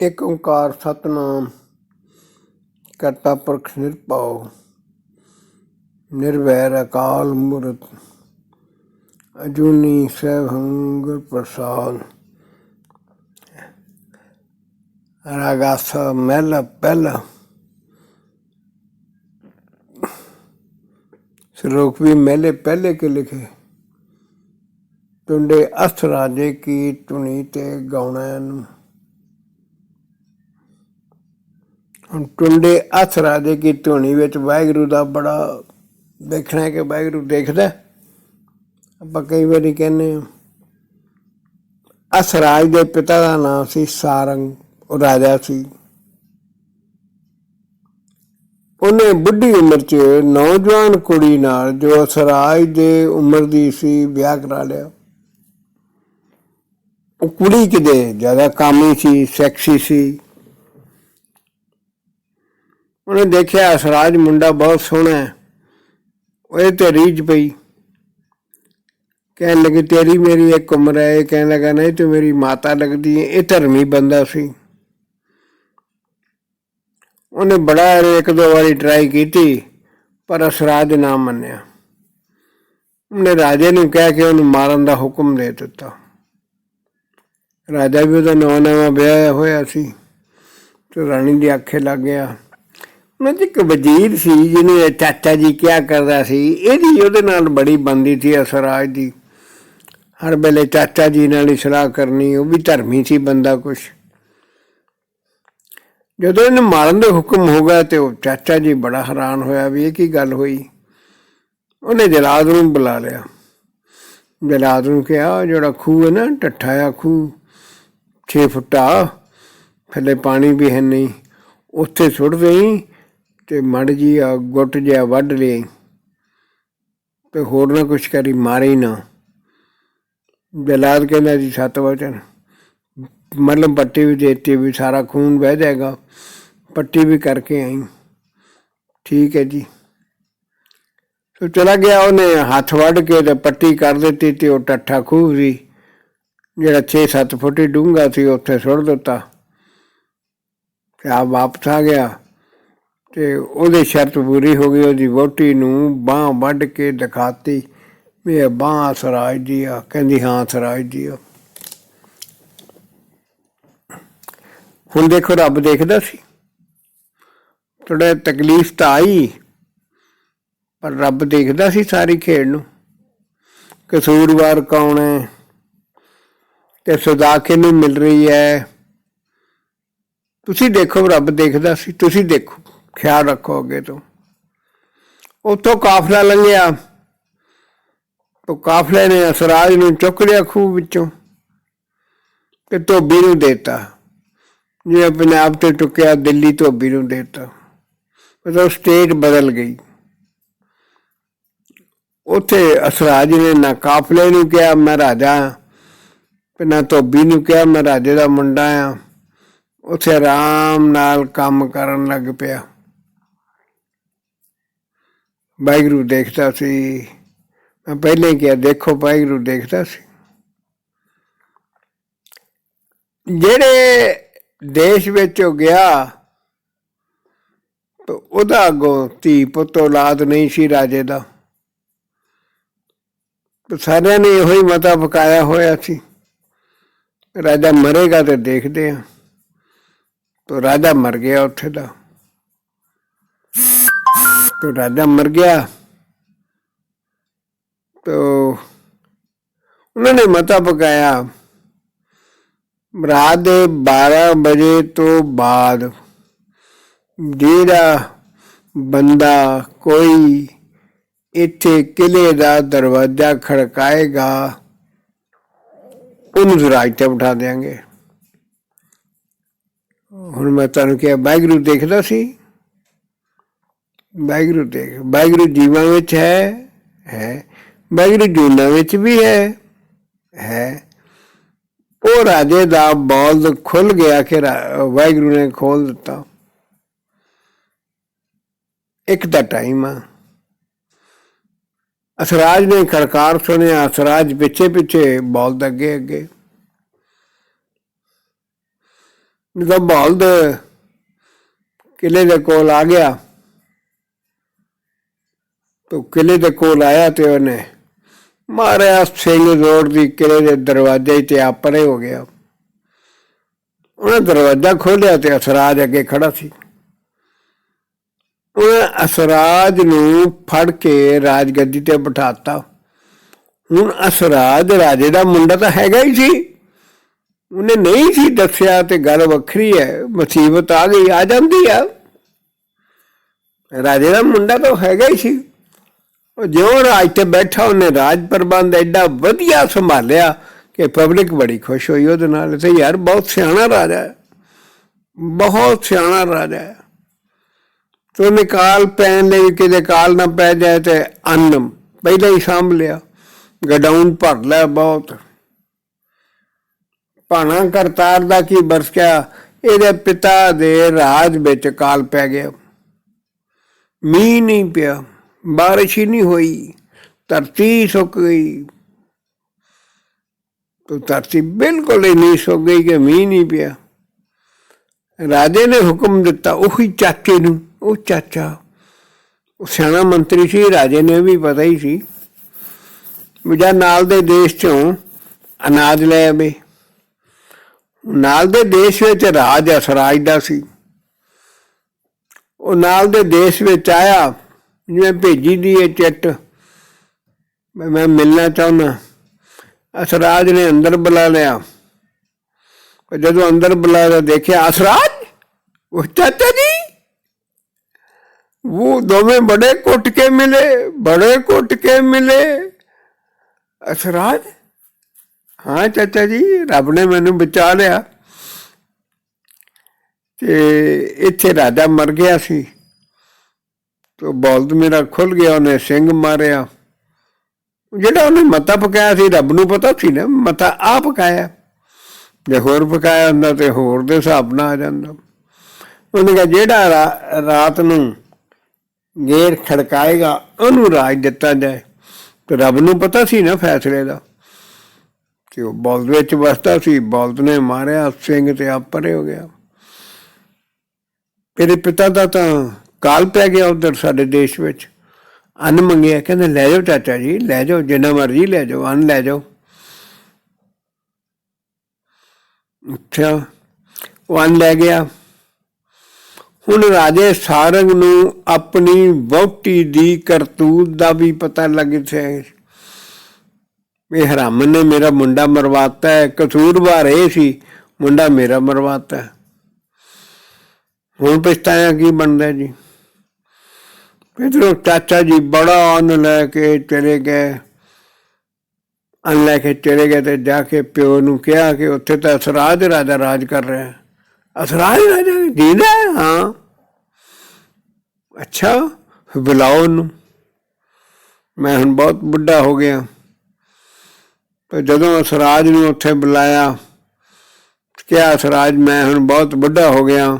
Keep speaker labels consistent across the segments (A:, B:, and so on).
A: ਏਕ ਓੰਕਾਰ ਸਤਨਾਮ, ਕਰਤਾ ਪੁਰਖ ਨਿਰਭਉ, ਨਿਰਵੈਰ ਅਕਾਲ ਮੂਰਤ, ਅਜੂਨੀ ਸੈਭੰ ਗੁਰ ਪ੍ਰਸਾਦ। ਰਾਗਾਸ ਮਹਿਲ ਪਹਿਲ, ਸ਼ਲੋਕ ਵੀ ਮਹਿਲੇ ਪਹਿਲੇ ਕੇ ਲਿਖੇ। ਟੁੰਡੇ ਅਸਰਾਜੇ ਕੀ ਧੁਨੀ ਤੇ ਗਾਉਣਾ ਨੂੰ ਹੁਣ ਟੁੰਡੇ ਅਸਥ ਰਾਜੇ ਕੀ ਧੁਨੀ ਵਿੱਚ ਵਾਹਿਗੁਰੂ ਦਾ ਬੜਾ ਦੇਖਣਾ ਕਿ ਵਾਹਿਗੁਰੂ ਦੇਖਦਾ ਆਪਾਂ ਕਈ ਵਾਰੀ ਕਹਿੰਦੇ ਹਾਂ ਅਸਰਾਜ ਦੇ ਪਿਤਾ ਦਾ ਨਾਮ ਸੀ ਸਾਰੰਗ, ਉਹ ਰਾਜਾ ਸੀ। ਉਹਨੇ ਬੁੱਢੀ ਉਮਰ 'ਚ ਨੌਜਵਾਨ ਕੁੜੀ ਨਾਲ ਜੋ ਅਸਰਾਜ ਦੇ ਉਮਰ ਦੀ ਸੀ, ਵਿਆਹ ਕਰਾ ਲਿਆ। ਉਹ ਕੁੜੀ ਕਿਤੇ ਜ਼ਿਆਦਾ ਕਾਮੀ ਸੀ, ਸੈਕਸੀ ਸੀ। ਉਹਨੇ ਦੇਖਿਆ ਅਸਰਾਜ ਮੁੰਡਾ ਬਹੁਤ ਸੋਹਣਾ ਹੈ। ਉਹਦੇ ਤੇ ਰੀਝ ਪਈ। ਕਹਿਣ ਲੱਗੀ, ਤੇਰੀ ਮੇਰੀ ਇੱਕ ਉਮਰ ਹੈ। ਇਹ ਕਹਿਣ ਲੱਗਾ, ਨਹੀਂ, ਤੂੰ ਮੇਰੀ ਮਾਤਾ ਲੱਗਦੀ ਹੈ। ਇਹ ਧਰਮੀ ਬੰਦਾ ਸੀ। ਉਹਨੇ ਬੜਾ ਇੱਕ ਦੋ ਵਾਰੀ ਟਰਾਈ ਕੀਤੀ, ਪਰ ਅਸਰਾਜ ਨਾ ਮੰਨਿਆ। ਉਹਨੇ ਰਾਜੇ ਨੂੰ ਕਹਿ ਕੇ ਉਹਨੂੰ ਮਾਰਨ ਦਾ ਹੁਕਮ ਦੇ ਦਿੱਤਾ। ਰਾਜਾ ਵੀ ਉਹਦਾ ਨਵਾਂ ਨਵਾਂ ਵਿਆਹ ਹੋਇਆ ਸੀ। ਤੇ ਰਾਣੀ ਦੀ ਆਖੇ ਲੱਗ ਗਿਆ ਉਹਨਾਂ ਚ ਇੱਕ ਵਜ਼ੀਰ ਸੀ, ਜਿਹਨੇ ਇਹ ਚਾਚਾ ਜੀ ਕਿਹਾ ਕਰਦਾ ਸੀ, ਇਹਦੀ ਉਹਦੇ ਨਾਲ ਬੜੀ ਬੰਦੀ ਸੀ ਅਸਰਾਜ ਦੀ। ਹਰ ਵੇਲੇ ਚਾਚਾ ਜੀ ਨਾਲ ਹੀ ਸਲਾਹ ਕਰਨੀ, ਉਹ ਵੀ ਧਰਮੀ ਸੀ ਬੰਦਾ ਕੁਛ। ਜਦੋਂ ਇਹਨੂੰ ਮਾਰਨ ਦਾ ਹੁਕਮ ਹੋ ਗਿਆ ਤੇ ਉਹ ਚਾਚਾ ਜੀ ਬੜਾ ਹੈਰਾਨ ਹੋਇਆ ਵੀ ਇਹ ਕੀ ਗੱਲ ਹੋਈ। ਉਹਨੇ ਜਲਾਦ ਨੂੰ ਬੁਲਾ ਲਿਆ। ਜਲਾਦ ਨੂੰ ਕਿਹਾ ਜਿਹੜਾ ਖੂਹ ਹੈ ਨਾ, ਟੱਠਾ ਆ ਖੂਹ 6 ਫੁੱਟਾ, ਥੱਲੇ ਪਾਣੀ ਵੀ ਹੈ ਨਹੀਂ, ਉੱਥੇ ਸੁੱਟ ਦੇਈ ਤੇ ਮੜ ਜੀ ਆ ਗੁੱਟ ਜਿਹਾ ਵੱਢ ਲਈ ਤੇ ਹੋਰ ਨਾ ਕੁਛ ਕਰੀ, ਮਾਰੇ ਹੀ ਨਾ। ਜਲਾਦ ਕਹਿੰਦਾ ਜੀ ਸੱਤ ਵਚਨ ਮਤਲਬ ਪੱਟੀ ਵੀ ਦੇਤੀ ਵੀ ਸਾਰਾ ਖੂਨ ਵਹਿ ਜਾਏਗਾ, ਪੱਟੀ ਵੀ ਕਰਕੇ ਆਈ। ਠੀਕ ਹੈ ਜੀ। ਸੋ ਚਲਾ ਗਿਆ ਉਹਨੇ, ਹੱਥ ਵੱਢ ਕੇ ਤੇ ਪੱਟੀ ਕਰ ਦਿੱਤੀ ਤੇ ਉਹ ਟੱਠਾ ਖੂਹ ਸੀ ਜਿਹੜਾ 6-7 ਫੁੱਟ ਡੂੰਘਾ ਸੀ, ਉੱਥੇ ਸੁੱਟ ਦਿੱਤਾ। ਤੇ ਆ ਵਾਪਸ ਆ ਗਿਆ। ਤੇ ਉਹਦੀ ਸ਼ਰਤ ਪੂਰੀ ਹੋ ਗਈ, ਉਹਦੀ ਵੋਟੀ ਨੂੰ ਬਾਹ ਵੱਢ ਕੇ ਦਿਖਾਤੀ। ਵੀ ਇਹ ਬਾਹ ਸਰਾਜ ਦੀ ਆ, ਕਹਿੰਦੀ ਹਾਂ ਸਰਾਜ ਦੀ ਆ। ਹੁਣ ਦੇਖੋ ਰੱਬ ਦੇਖਦਾ ਸੀ। ਥੋੜਾ ਤਕਲੀਫ ਤਾਂ ਆਈ, ਪਰ ਰੱਬ ਦੇਖਦਾ ਸੀ ਸਾਰੀ ਖੇਡ ਨੂੰ। ਕਸੂਰਵਾਰ ਕੌਣ ਹੈ? ਤੇ ਸਜ਼ਾ ਕਿਹਨੂੰ ਮਿਲ ਰਹੀ ਹੈ? ਤੁਸੀਂ ਦੇਖੋ, ਰੱਬ ਦੇਖਦਾ ਸੀ, ਤੁਸੀਂ ਦੇਖੋ। ਖਿਆਲ ਰੱਖੋ ਅੱਗੇ ਤੋਂ। ਉੱਥੋਂ ਕਾਫਲਾ ਲੰਘਿਆ। ਉਹ ਕਾਫਲੇ ਨੇ ਅਸਰਾਜ ਨੂੰ ਚੁੱਕ ਲਿਆ ਖੂਹ ਵਿੱਚੋਂ ਤੇ ਧੋਬੀ ਨੂੰ ਦੇਤਾ। ਜਿਵੇਂ ਪੰਜਾਬ ਤੇ ਟੁਕਿਆ ਦਿੱਲੀ ਧੋਬੀ ਨੂੰ ਦੇਤਾ। ਮਤਲਬ ਸਟੇਟ ਬਦਲ ਗਈ। ਉੱਥੇ ਅਸਰਾਜ ਨੇ ਨਾ ਕਾਫਲੇ ਨੂੰ ਕਿਹਾ ਮੈਂ ਰਾਜਾ ਹਾਂ, ਤੇ ਨਾ ਧੋਬੀ ਨੂੰ ਕਿਹਾ ਮੈਂ ਰਾਜੇ ਦਾ ਮੁੰਡਾ ਆ ਉੱਥੇ ਆਰਾਮ ਨਾਲ ਕੰਮ ਕਰਨ ਲੱਗ ਪਿਆ। ਵਾਹਿਗੁਰੂ ਦੇਖਦਾ ਸੀ। ਮੈਂ ਪਹਿਲੇ ਕਿਹਾ, ਦੇਖੋ ਵਾਹਿਗੁਰੂ ਦੇਖਦਾ ਸੀ। ਜਿਹੜੇ ਦੇਸ਼ ਵਿੱਚ ਉਹ ਗਿਆ, ਤਾਂ ਉਹਦਾ ਅੱਗੋਂ ਧੀ ਪੁੱਤ ਔਲਾਦ ਨਹੀਂ ਸੀ ਰਾਜੇ ਦਾ। ਸਾਰਿਆਂ ਨੇ ਇਹੋ ਹੀ ਮਤਾ ਪਕਾਇਆ ਹੋਇਆ ਸੀ। ਰਾਜਾ ਮਰੇਗਾ ਤੇ ਦੇਖਦੇ ਆ। ਤੋ ਰਾਜਾ ਮਰ ਗਿਆ ਉੱਥੇ ਦਾ। ਤੋ ਰਾਜਾ ਮਰ ਗਿਆ। ਤੋ ਉਹਨਾਂ ਨੇ ਮਤਾ ਪਕਾਇਆ, ਰਾਤ ਦੇ 12 ਵਜੇ ਤੋਂ ਬਾਅਦ ਜਿਹੜਾ ਬੰਦਾ ਕੋਈ ਇੱਥੇ ਕਿਲੇ ਦਾ ਦਰਵਾਜ਼ਾ ਖੜਕਾਏਗਾ, ਉਹਨੂੰ ਜ਼ਰਾਜ ਤੇ ਬਿਠਾ ਦੇਾਂਗੇ ਹੁਣ ਮੈਂ ਤੁਹਾਨੂੰ ਕਿਹਾ, ਵਾਹਿਗੁਰੂ ਦੇਖਦਾ ਸੀ। ਵਾਹਿਗੁਰੂ ਦੇ ਵਾਹਿਗੁਰੂ ਜੀਵਾਂ ਵਿੱਚ ਹੈ ਹੈ। ਵਾਹਿਗੁਰੂ ਜੂਨਾਂ ਵਿੱਚ ਵੀ ਹੈ ਹੈ। ਉਹ ਰਾਜੇ ਦਾ ਬੌਲਦ ਖੁੱਲ ਗਿਆ ਕਿ ਰਾ- ਵਾਹਿਗੁਰੂ ਨੇ ਖੋਲ ਦਿੱਤਾ। ਇੱਕ ਦਾ ਟਾਈਮ ਆ। ਅਸਰਾਜ ਨੇ ਖੜਕਾਰ ਸੁਣਿਆ, ਅਸਰਾਜ ਪਿੱਛੇ ਪਿੱਛੇ ਬੌਲਦ ਅੱਗੇ ਅੱਗੇ। ਜਦੋਂ ਬਲਦ ਕਿਲੇ ਦੇ ਕੋਲ ਆ ਗਿਆ ਤੋ ਕਿਲੇ ਦੇ ਕੋਲ ਆਇਆ ਤੇ ਉਹਨੇ ਮਾਰਿਆ ਸਿੰਘ ਰੋਡ ਦੀ ਕਿਲੇ ਦੇ ਦਰਵਾਜ਼ੇ ਤੇ ਆਪਰੇ ਹੋ ਗਿਆ। ਉਹਨੇ ਦਰਵਾਜ਼ਾ ਖੋਲ੍ਹਿਆ ਤੇ ਅਸਰਾਜ ਅੱਗੇ ਖੜਾ ਸੀ। ਉਹਨੇ ਅਸਰਾਜ ਨੂੰ ਫੜ ਕੇ ਰਾਜਗੱਦੀ ਤੇ ਬਿਠਾਤਾ। ਹੁਣ ਅਸਰਾਜ ਰਾਜੇ ਦਾ ਮੁੰਡਾ ਤਾਂ ਹੈਗਾ ਹੀ ਸੀ। ਉਹਨੇ ਨਹੀਂ ਸੀ ਦੱਸਿਆ ਤੇ ਗੱਲ ਵੱਖਰੀ ਹੈ, ਮੁਸੀਬਤ ਆ ਗਈ, ਆ ਜਾਂਦੀ ਆ। ਰਾਜੇ ਦਾ ਮੁੰਡਾ ਤਾਂ ਹੈਗਾ ਹੀ ਸੀ। ਉਹ ਜਿਉਂ ਰਾਜ ਤੇ ਬੈਠਾ ਉਹਨੇ ਰਾਜ ਪ੍ਰਬੰਧ ਐਡਾ ਵਧੀਆ ਸੰਭਾਲਿਆ ਕਿ ਪਬਲਿਕ ਬੜੀ ਖੁਸ਼ ਹੋਈ ਉਹਦੇ ਨਾਲ। ਤੇ ਯਾਰ ਬਹੁਤ ਸਿਆਣਾ ਰਾਜਾ ਹੈ। ਬਹੁਤ ਸਿਆਣਾ ਰਾਜਾ ਹੈ। ਤੋ ਨਿਕਾਲ ਪੈਣ ਲਈ ਕਿਤੇ ਕਾਲ ਨਾ ਪੈ ਜਾਏ ਤੇ ਅੰਨ ਪਹਿਲਾਂ ਹੀ ਸਾਂਭ ਲਿਆ। ਗਡਾਊਨ ਭਰ ਲਿਆ ਬਹੁਤ। ਭਾਣਾ ਕਰਤਾਰ ਦਾ ਕੀ ਬਰਸ ਗਿਆ? ਇਹਦੇ ਪਿਤਾ ਦੇ ਰਾਜ ਵਿੱਚ ਕਾਲ ਪੈ ਗਿਆ। ਮੀਂਹ ਨਹੀਂ ਪਿਆ। ਬਾਰਿਸ਼ ਹੀ ਨਹੀਂ ਹੋਈ, ਧਰਤੀ ਸੁੱਕ ਗਈ। ਤੋ ਧਰਤੀ ਬਿਲਕੁਲ ਹੀ ਨਹੀਂ ਸੁੱਕ ਗਈ ਕਿ ਮੀਂਹ ਨਹੀਂ ਪਿਆ। ਰਾਜੇ ਨੇ ਹੁਕਮ ਦਿੱਤਾ, ਉਹੀ ਚਾਚੇ ਨੂੰ, ਉਹ ਚਾਚਾ। ਉਹ ਸਿਆਣਾ ਮੰਤਰੀ ਸੀ, ਰਾਜੇ ਨੇ ਵੀ ਪਤਾ ਹੀ ਸੀ। ਵਿਜਾ ਨਾਲ ਦੇ ਦੇਸ਼ ਚੋਂ ਅਨਾਜ ਲੈ ਆਵੇ। ਨਾਲ ਦੇ ਦੇਸ਼ ਵਿੱਚ ਰਾਜ ਅਸਰਾਜ ਦਾ ਸੀ। ਉਹ ਨਾਲ ਦੇ ਦੇਸ਼ ਵਿੱਚ ਆਇਆ ਜਿਵੇਂ ਭੇਜੀ ਦੀ ਇਹ ਚਿੱਟ। ਮੈਂ ਮਿਲਣਾ ਚਾਹੁੰਦਾ। ਅਸਰਾਜ ਨੇ ਅੰਦਰ ਬੁਲਾ ਲਿਆ। ਜਦੋਂ ਅੰਦਰ ਬੁਲਾਇਆ ਦੇਖਿਆ ਅਸਰਾਜ? ਉਹ ਚਾਚਾ ਜੀ? वो दोਵੇਂ ਬੜੇ ਕੁੱਟ ਕੇ ਮਿਲੇ, ਬੜੇ ਕੁੱਟ ਕੇ ਮਿਲੇ। ਅਸਰਾਜ? ਹਾਂ ਚਾਚਾ ਜੀ, ਰੱਬ ਨੇ ਮੈਨੂੰ ਬਚਾ ਲਿਆ। ਤੇ ਇੱਥੇ ਰਾਜਾ ਮਰ ਗਿਆ ਸੀ। ਤੋ ਬਲਦ ਮੇਰਾ ਖੁੱਲ ਗਿਆ, ਉਹਨੇ ਸਿੰਘ ਮਾਰਿਆ। ਜਿਹੜਾ ਉਹਨੇ ਮਤਾ ਪਕਾਇਆ ਸੀ, ਰੱਬ ਨੂੰ ਪਤਾ ਸੀ ਨਾ ਮਤਾ ਆ ਪਕਾਇਆ। ਜੇ ਹੋਰ ਪਕਾਇਆ ਹੁੰਦਾ ਤੇ ਹੋਰ ਦੇ ਹਿਸਾਬ ਨਾਲ ਆ ਜਾਂਦਾ। ਉਹਨੇ ਕਿਹਾ, ਜਿਹੜਾ ਰਾਤ ਨੂੰ ਗੇਰ ਖੜਕਾਏਗਾ, ਉਹਨੂੰ ਰਾਜ ਦਿੱਤਾ ਜਾਏ। ਤੇ ਰੱਬ ਨੂੰ ਪਤਾ ਸੀ ਨਾ ਫੈਸਲੇ ਦਾ। ਕਿ ਉਹ ਬਲਦ ਵਿੱਚ ਵਸਦਾ ਸੀ, ਬਲਦ ਨੇ ਮਾਰਿਆ, ਸਿੰਘ ਤੇ ਆਪਰੇ ਹੋ ਗਿਆ। ਤੇਰੇ ਪਿਤਾ ਦਾ ਤਾਂ ਕਾਲ ਪੈ ਗਿਆ ਉਧਰ ਸਾਡੇ ਦੇਸ਼ ਵਿੱਚ। ਅੰਨ ਮੰਗਿਆ ਕਹਿੰਦੇ, ਲੈ ਜਾਓ ਚਾਚਾ ਜੀ, ਲੈ ਜਾਓ, ਜਿੰਨਾ ਮਰਜ਼ੀ ਲੈ ਜਾਓ, ਅੰਨ ਲੈ ਜਾਓ। ਅੱਛਾ, ਉਹ ਅੰਨ ਲੈ ਗਿਆ। ਹੁਣ ਰਾਜੇ ਸਾਰੰਗ ਨੂੰ ਆਪਣੀ ਵਹੁਟੀ ਦੀ ਕਰਤੂਤ ਦਾ ਵੀ ਪਤਾ ਲੱਗ ਗਿਆ। ਇਹ ਹਰਾਮਨ ਨੇ ਮੇਰਾ ਮੁੰਡਾ ਮਰਵਾਤਾ ਹੈ ਕਸੂਰਵਾਰ ਇਹ ਸੀ, ਮੁੰਡਾ ਮੇਰਾ ਮਰਵਾਤਾ ਹੁਣ ਪਛਤਾਇਆ ਕੀ ਬਣਦਾ ਜੀ? ਪਿਤਰੋ ਚਾਚਾ ਜੀ ਬੜਾ ਅੰਨ ਲੈ ਕੇ ਚਲੇ ਗਏ। ਅੰਨ ਲੈ ਕੇ ਚਲੇ ਗਏ ਤੇ ਜਾ ਕੇ ਪਿਓ ਨੂੰ ਕਿਹਾ ਕਿ ਉੱਥੇ ਤਾਂ ਅਸਰਾਜ ਰਾਜਾ ਰਾਜ ਕਰ ਰਿਹਾ। ਅਸਰਾਜ ਰਾਜਾ ਜੀਦਾ ਹੈ? ਹਾਂ। ਅੱਛਾ ਬੁਲਾਓ ਉਹਨੂੰ। ਮੈਂ ਹੁਣ ਬਹੁਤ ਬੁੱਢਾ ਹੋ ਗਿਆ। ਤੇ ਜਦੋਂ ਅਸਰਾਜ ਨੂੰ ਉੱਥੇ ਬੁਲਾਇਆ, ਕਿਹਾ ਅਸਰਾਜ, ਮੈਂ ਹੁਣ ਬਹੁਤ ਬੁੱਢਾ ਹੋ ਗਿਆ।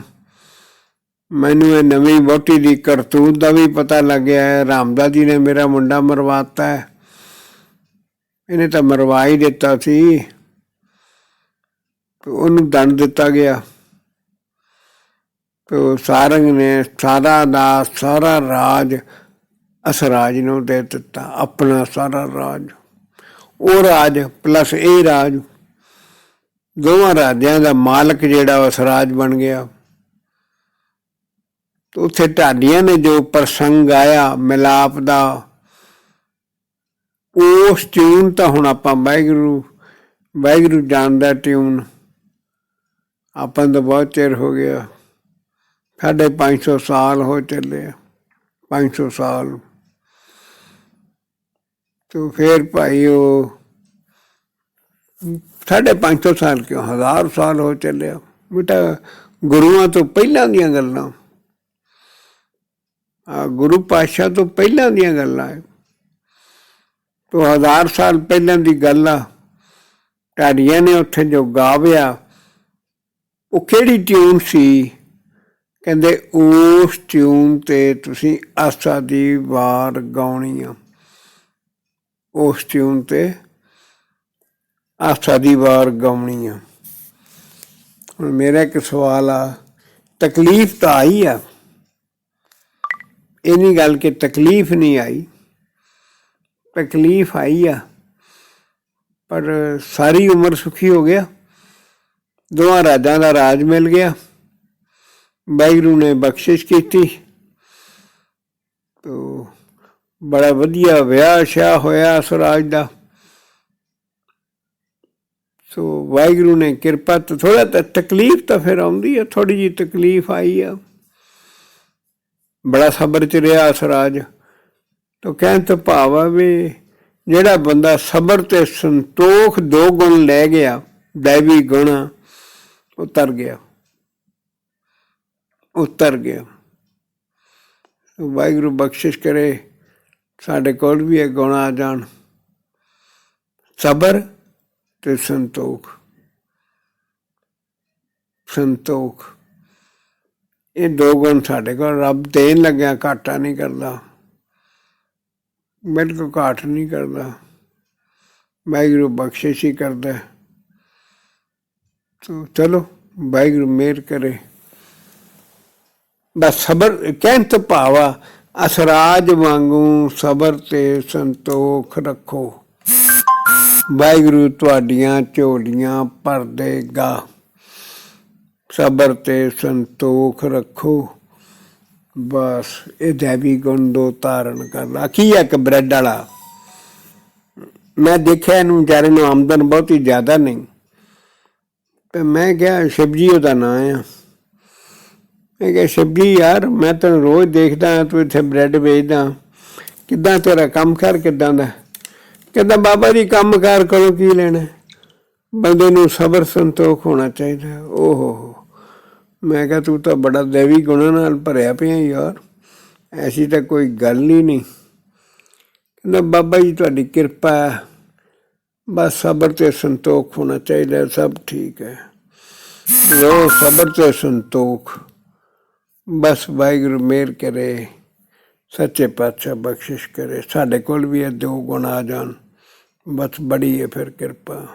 A: ਮੈਨੂੰ ਇਹ ਨਵੀਂ ਵੋਟੀ ਦੀ ਕਰਤੂਤ ਦਾ ਵੀ ਪਤਾ ਲੱਗਿਆ ਹੈ। ਰਾਮਦਾ ਜੀ ਨੇ ਮੇਰਾ ਮੁੰਡਾ ਮਰਵਾਤਾ ਹੈ। ਇਹਨੇ ਤਾਂ ਮਰਵਾ ਹੀ ਦਿੱਤਾ ਸੀ। ਉਹਨੂੰ ਦੰਡ ਦਿੱਤਾ ਗਿਆ। ਤੇ ਸਾਰੰਗ ਨੇ ਸਾਰਾ ਦਾ ਸਾਰਾ ਰਾਜ ਅਸਰਾਜ ਨੂੰ ਦੇ ਦਿੱਤਾ। ਆਪਣਾ ਸਾਰਾ ਰਾਜ। ਉਹ ਰਾਜ ਪਲੱਸ ਇਹ ਰਾਜ। ਦੋਵਾਂ ਰਾਜਿਆਂ ਦਾ ਮਾਲਕ ਜਿਹੜਾ ਅਸਰਾਜ ਬਣ ਗਿਆ। ਤੇ ਉੱਥੇ ਢਾਡੀਆਂ ਨੇ ਜੋ ਪ੍ਰਸੰਗ ਆਇਆ, ਮਿਲਾਪ ਦਾ, ਉਸ ਟਿਊਨ ਤਾਂ ਹੁਣ ਆਪਾਂ ਵਾਹਿਗੁਰੂ ਵਾਹਿਗੁਰੂ ਜਾਣਦਾ ਟਿਊਨ ਆਪਾਂ ਨੂੰ ਤਾਂ ਬਹੁਤ ਚਿਰ ਹੋ ਗਿਆ। ਸਾਢੇ 500 ਸਾਲ ਹੋ ਚੱਲੇ ਆ। 500 ਸਾਲ। ਤੋ ਫਿਰ ਭਾਈ ਉਹ ਸਾਢੇ 500 ਸਾਲ ਕਿਉਂ, ਹਜ਼ਾਰ ਸਾਲ ਹੋ ਚੱਲਿਆ ਬੇਟਾ ਗੁਰੂਆਂ ਤੋਂ ਪਹਿਲਾਂ ਦੀਆਂ ਗੱਲਾਂ। ਗੁਰੂ ਪਾਤਸ਼ਾਹ ਤੋਂ ਪਹਿਲਾਂ ਦੀਆਂ ਗੱਲਾਂ ਹੈ। ਤੋ ਹਜ਼ਾਰ ਸਾਲ ਪਹਿਲਾਂ ਦੀ ਗੱਲ ਆ। ਢਾਡੀਆਂ ਨੇ ਉੱਥੇ ਜੋ ਗਾਵਿਆ, ਉਹ ਕਿਹੜੀ ਟਿਊਨ ਸੀ? ਕਹਿੰਦੇ, ਉਸ ਟਿਊਨ ਤੇ ਤੁਸੀਂ ਆਸਾ ਦੀ ਵਾਰ ਗਾਉਣੀ ਆ। ਉਸ ਟਿਊਨ ਤੇ ਆਸਾ ਦੀ ਵਾਰ ਗਾਉਣੀ ਆ। ਹੁਣ ਮੇਰਾ ਇੱਕ ਸਵਾਲ ਆ, ਤਕਲੀਫ ਤਾਂ ਆਈ ਆ ਇਹ ਨਹੀਂ ਗੱਲ ਕਿ ਤਕਲੀਫ ਨਹੀਂ ਆਈ। ਤਕਲੀਫ ਆਈ ਆ, ਪਰ ਸਾਰੀ ਉਮਰ ਸੁਖੀ ਹੋ ਗਿਆ। ਦੋਹਾਂ ਰਾਜਾਂ ਦਾ ਰਾਜ ਮਿਲ ਗਿਆ। ਵਾਹਿਗੁਰੂ ਨੇ ਬਖਸ਼ਿਸ਼ ਕੀਤੀ। ਤੋ ਬੜਾ ਵਧੀਆ ਵਿਆਹ ਸ਼ਾਹ ਹੋਇਆ ਸਵਰਾਜ ਦਾ। ਸੋ ਵਾਹਿਗੁਰੂ ਨੇ ਕਿਰਪਾ ਤੋਂ ਥੋੜਾ ਤਾਂ ਤਕਲੀਫ ਤਾਂ ਫਿਰ ਆਉਂਦੀ ਹੈ ਥੋੜੀ ਜੀ ਤਕਲੀਫ ਆਈ ਆ। ਬੜਾ ਸਬਰ ਚ ਰਿਹਾ ਅਸਰਾਜ ਤੋ ਕਹਿਣ ਤੋਂ ਭਾਵ ਆ ਵੀ ਜਿਹੜਾ ਬੰਦਾ ਸਬਰ ਤੇ ਸੰਤੋਖ ਦੋ ਗੁਣ ਲੈ ਗਿਆ, ਦੈਵੀ ਗੁਣ ਉਤਰ ਗਿਆ। ਉਤਰ ਗਿਆ। ਵਾਹਿਗੁਰੂ ਬਖਸ਼ਿਸ਼ ਕਰੇ, ਸਾਡੇ ਕੋਲ ਵੀ ਇਹ ਗੁਣ ਆ ਜਾਣ। ਸਬਰ ਤੇ ਸੰਤੋਖ। ਸੰਤੋਖ। ਇਹ ਦੋ ਗੁਣ ਸਾਡੇ ਕੋਲ, ਰੱਬ ਦੇਣ ਲੱਗਿਆ, ਘਾਟਾ ਨਹੀਂ ਕਰਦਾ। ਬਿਲਕੁਲ ਘਾਟ ਨਹੀਂ ਕਰਦਾ। ਵਾਹਿਗੁਰੂ ਬਖਸ਼ਿਸ਼ ਹੀ ਕਰਦਾ। ਤੋ ਚਲੋ, ਵਾਹਿਗੁਰੂ ਮਿਹਰ ਕਰੇ। ਬਸ ਸਬਰ, ਕਹਿਣ ਤੋਂ ਭਾਵਾ ਅਸਰਾਜ ਵਾਂਗੂ ਸਬਰ ਤੇ ਸੰਤੋਖ ਰੱਖੋ। ਵਾਹਿਗੁਰੂ ਤੁਹਾਡੀਆਂ ਝੋਲੀਆਂ ਭਰ ਦੇਗਾ ਸਬਰ ਤੇ ਸੰਤੋਖ ਰੱਖੋ। ਬਸ ਇਹ ਦੇਵੀ ਗੁਣ ਦੋ ਧਾਰਨ ਕਰਦਾ ਕੀ ਹੈ ਇੱਕ ਬ੍ਰੈਡ ਵਾਲਾ? ਮੈਂ ਦੇਖਿਆ ਇਹਨੂੰ ਵਿਚਾਰੇ ਨੂੰ ਆਮਦਨ ਬਹੁਤੀ ਜ਼ਿਆਦਾ ਨਹੀਂ। ਤੇ ਮੈਂ ਕਿਹਾ ਸ਼ਿਵਜੀ ਉਹਦਾ ਨਾਂ ਆ। ਮੈਂ ਕਿਹਾ ਸ਼ਿਵਜੀ ਯਾਰ, ਮੈਂ ਤੈਨੂੰ ਰੋਜ਼ ਦੇਖਦਾ ਤੂੰ ਇੱਥੇ ਬ੍ਰੈਡ ਵੇਚਦਾ। ਕਿੱਦਾਂ ਤੇਰਾ ਕੰਮ ਕਰ ਕਿੱਦਾਂ ਦਾ? ਕਹਿੰਦਾ, ਬਾਬਾ ਜੀ, ਕੰਮ ਕਾਰ ਕਰੋ, ਕੀ ਲੈਣਾ? ਬੰਦੇ ਨੂੰ ਸਬਰ ਸੰਤੋਖ ਹੋਣਾ ਚਾਹੀਦਾ। ਹੈ। ਹੋ ਹੋ। ਮੈਂ ਕਿਹਾ ਤੂੰ ਤਾਂ ਬੜਾ ਦੇਵੀ ਗੁਣਾਂ ਨਾਲ ਭਰਿਆ ਪਿਆ ਯਾਰ। ਐਸੀ ਤਾਂ ਕੋਈ ਗੱਲ ਹੀ ਨਹੀਂ। ਕਹਿੰਦਾ, ਬਾਬਾ ਜੀ, ਤੁਹਾਡੀ ਕਿਰਪਾ ਬਸ ਸਬਰ ਤੇ ਸੰਤੋਖ ਹੋਣਾ ਚਾਹੀਦਾ, ਸਭ ਠੀਕ ਹੈ। ਲੋ ਸਬਰ ਤੇ ਸੰਤੋਖ। ਬਸ ਵਾਹਿਗੁਰੂ, ਮਿਹਰ ਕਰੇ। ਸੱਚੇ ਪਾਤਸ਼ਾਹ ਬਖਸ਼ਿਸ਼ ਕਰੇ। ਸਾਡੇ ਕੋਲ ਵੀ ਇਹ ਦੋ ਗੁਣ ਆ ਜਾਣ। ਬਸ ਬੜੀ ਹੈ ਫਿਰ ਕਿਰਪਾ।